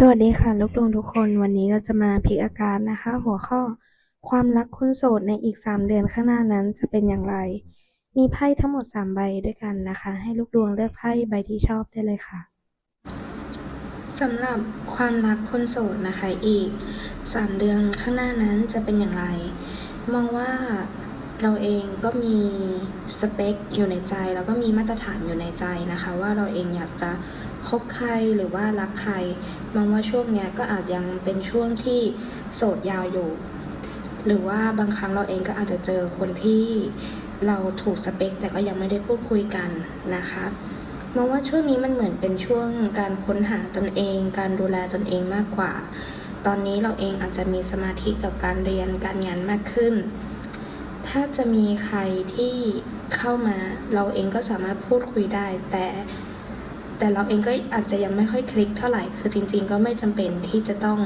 สวัสดีค่ะลูกดวงทุกคนวันนี้เราจะมาพิกอาการนะคะ หัวข้อ ความรักคนโสดในอีก 3 เดือนข้างหน้านั้นจะเป็นอย่างไร มีไพ่ทั้งหมด 3 ใบด้วยกันนะคะ ให้ลูกดวงเลือกไพ่ใบที่ชอบได้เลยค่ะสำหรับความรักคนโสดนะคะอีก 3 เดือนข้างหน้านั้นจะเป็นอย่างไร มองว่า เราเองก็มีสเปคอยู่ในใจ แล้วก็มีมาตรฐานอยู่ในใจนะคะ ว่าเราเองอยากจะคบใครหรือว่ารักใครมองว่าช่วงเนี้ยก็อาจยังเป็นช่วงที่โสดยาวอยู่ หรือว่าบางครั้งเราเองก็อาจจะเจอคนที่เราถูกสเปค แต่ก็ยังไม่ได้พูดคุยกันนะคะมองว่าช่วงนี้มันเหมือนเป็นช่วงการค้นหาตนเอง การดูแลตนเองมากกว่า ตอนนี้เราเองอาจจะมีสมาธิกับการเรียนการงานมากขึ้น ถ้าจะมีใครที่เข้ามาเราเองก็สามารถพูดคุยได้ แต่แต่เราเองก็อาจจะยังไม่ค่อยคลิกเท่าไหร่ คือจริง ๆ ก็ไม่จำเป็นที่จะต้อง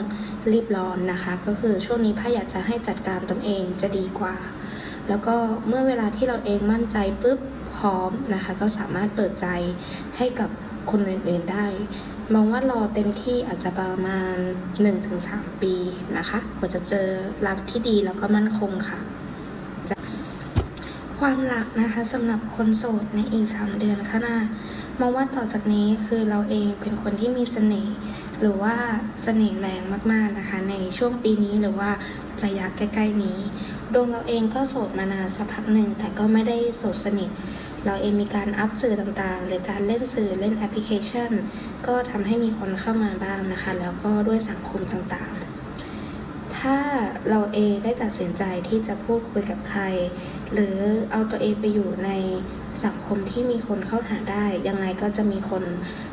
รีบร้อนนะคะ ก็คือช่วงนี้พ้าอยากจะให้จัดการตนเองจะดีกว่า แล้วก็เมื่อเวลาที่เราเองมั่นใจปุ๊บพร้อมนะคะ ก็สามารถเปิดใจให้กับคนอื่นๆได้มองว่ารอเต็มที่อาจจะประมาณ 1-3 ปีนะคะกว่าจะเจอรักที่ดีแล้วก็มั่นคงค่ะ ความรักนะคะสำหรับคนโสดในอีก 3 เดือนข้างหน้ามองว่าต่อจากนี้คือเราเองเป็นคนที่มีเสน่ห์หรือว่าเสน่ห์แรงมากๆนะคะ ในช่วงปีนี้หรือว่าระยะใกล้ๆนี้ดวงเราเองก็โสดมานานสักพักหนึ่งแต่ก็ไม่ได้โสดสนิท เราเองมีการอัพสื่อต่างๆ หรือการเล่นสื่อเล่นแอปพลิเคชัน ก็ทำให้มีคนเข้ามาบ้างนะคะ แล้วก็ด้วยสังคมต่างๆ ถ้าเราเองได้ตัดสินใจที่จะพูดคุยกับใคร หรือเอาตัวเองไปอยู่ในสังคมที่มีคนเข้าหาได้ ยังไงก็จะมีคน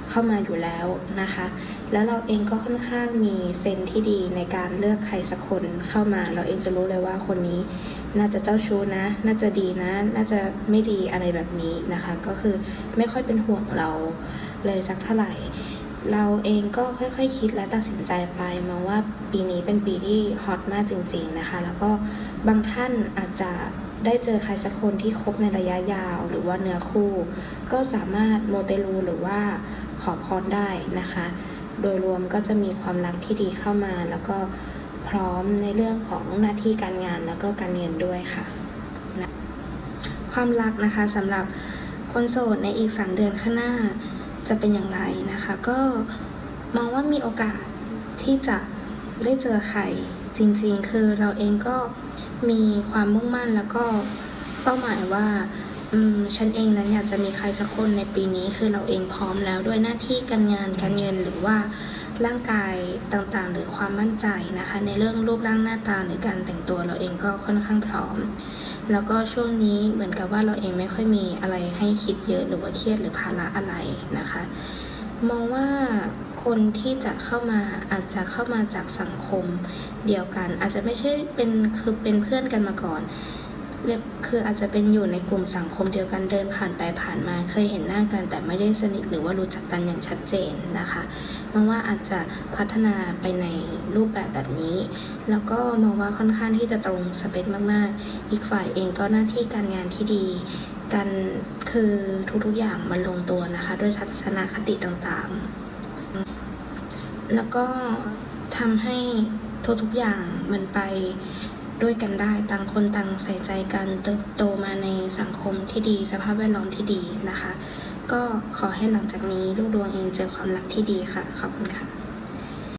เข้ามาอยู่แล้วนะคะ แล้วเราเองก็ค่อนข้างมีเซนที่ดีในการเลือกใครสักคนเข้ามา เราเองจะรู้เลยว่าคนนี้น่าจะเจ้าชู้นะ น่าจะดีนะ น่าจะไม่ดีอะไรแบบนี้นะคะ ก็คือไม่ค่อยเป็นห่วงเราเลยสักเท่าไหร่ เราเองก็ค่อยๆคคิดและตัดสินใจไปมองว่าปีนี้เป็นปีที่ฮอตมากจริง ๆนะคะ แล้วก็บางท่านอาจจะได้เจอใครสักคนที่คบในระยะยาว หรือว่าเนื้อคู่ ก็สามารถโมเตลูหรือว่าขอพรได้นะคะ โดยรวมก็จะมีความรักที่ดีเข้ามา แล้วก็พร้อมในเรื่องของหน้าที่การงานแล้วก็การเงินด้วยค่ะนะความรักนะคะสำหรับคนโสดในอีก 3 เดือนข้างหน้า จะเป็นอย่างไรนะคะ ก็มองว่ามีโอกาสที่จะได้เจอใครจริงๆ คือเราเองก็มีความมุ่งมั่นแล้วก็เป้าหมายว่าอืมฉันเองนั้นอยากจะมีใครสักคนในปีนี้คือเราเองพร้อมแล้วด้วยหน้าที่การงานการเงินหรือว่าร่างกายต่างๆ หรือความมั่นใจนะคะ ในเรื่องรูปร่างหน้าตาหรือการแต่งตัวเราเองก็ค่อนข้างพร้อม แล้วก็ช่วงนี้เหมือนกับว่าเราเองไม่ค่อยมีอะไรให้คิดเยอะหรือว่าเครียดหรือภาระอะไรนะคะ มองว่าคนที่จะเข้ามาอาจจะเข้ามาจากสังคมเดียวกัน อาจจะไม่ใช่เป็นคือเป็นเพื่อนกันมาก่อน คืออาจจะเป็นอยู่ในกลุ่มสังคมเดียวกันเดินผ่านไปผ่านมา เคยเห็นหน้ากันแต่ไม่ได้สนิทหรือว่ารู้จักกันอย่างชัดเจนนะคะมองว่าอาจจะพัฒนาไปในรูปแบบแบบนี้ แล้วก็มองว่าค่อนข้างที่จะตรงสเปคมากๆ อีกฝ่ายเองก็หน้าที่การงานที่ดีกันคือทุกๆอย่างมันลงตัวนะคะ ด้วยทัศนคติต่างๆ แล้วก็ทำให้ทุกๆอย่างมันไป ด้วยกันได้ต่างคนต่างใส่ใจกันเติบโตมาในสังคมที่ดี สภาพแวดล้อมที่ดีนะคะ ก็ขอให้หลังจากนี้ลูกดวงเองเจอความรักที่ดีค่ะ ขอบคุณค่ะ